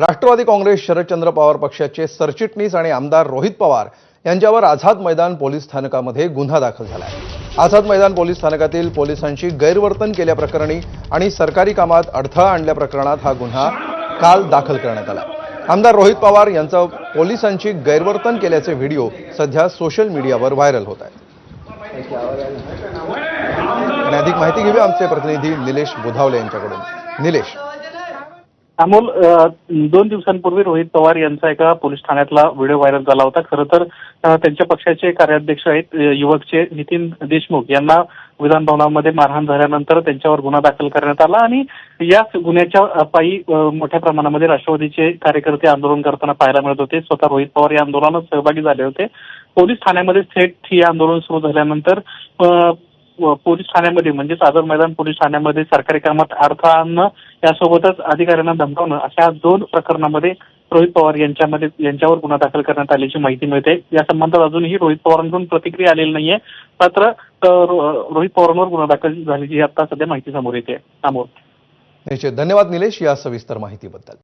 राष्ट्रवादी काँग्रेस शरदचंद्र पवार पक्षाचे सरचिटणीस आणि आमदार रोहित पवार यांच्यावर आझाद मैदान पोलीस स्थानकामध्ये गुन्हा दाखल झाला आहे. आझाद मैदान पोलीस स्थानकातील पोलिसांशी गैरवर्तन केल्याप्रकरणी आणि सरकारी कामात अडथळा आणल्या प्रकरणात हा गुन्हा काल दाखल करण्यात आला. आमदार रोहित पवार यांचं पोलिसांची गैरवर्तन केल्याचे व्हिडिओ सध्या सोशल मीडियावर व्हायरल होत आहेत. आणि अधिक माहिती घेऊया आमचे प्रतिनिधी निलेश बुधावले यांच्याकडून. निलेश. अमोल दोन दिवसांपूर्वी रोहित पवार यांचा एका पोलीस ठाण्यातला व्हिडिओ व्हायरल झाला होता. खरं तर त्यांच्या पक्षाचे कार्याध्यक्ष आहेत युवकचे नितीन देशमुख. यांना विधान भवनामध्ये मारहाण झाल्यानंतर त्यांच्यावर गुन्हा दाखल करण्यात आला आणि याच गुन्ह्याच्या पायी मोठ्या प्रमाणामध्ये राष्ट्रवादीचे कार्यकर्ते आंदोलन करताना पाहायला मिळत होते. स्वतः रोहित पवार या आंदोलनात सहभागी झाले होते. पोलीस ठाण्यामध्ये थेट हे आंदोलन सुरू झाल्यानंतर पोलीस ठाण्यामध्ये म्हणजेच आझाद मैदान पोलीस ठाण्यामध्ये सरकारी कामात अडथळा आणणं यासोबतच अधिकाऱ्यांना धमकावणं अशा दोन प्रकरणामध्ये रोहित पवार यांच्यामध्ये यांच्यावर गुन्हा दाखल करण्यात आल्याची माहिती मिळते. या संबंधात अजूनही रोहित पवारांकडून प्रतिक्रिया आलेली नाहीये. मात्र रोहित पवारांवर गुन्हा दाखल झाल्याची आता सध्या माहिती समोर येते. समोर निश्चित. धन्यवाद निलेश या सविस्तर माहितीबद्दल.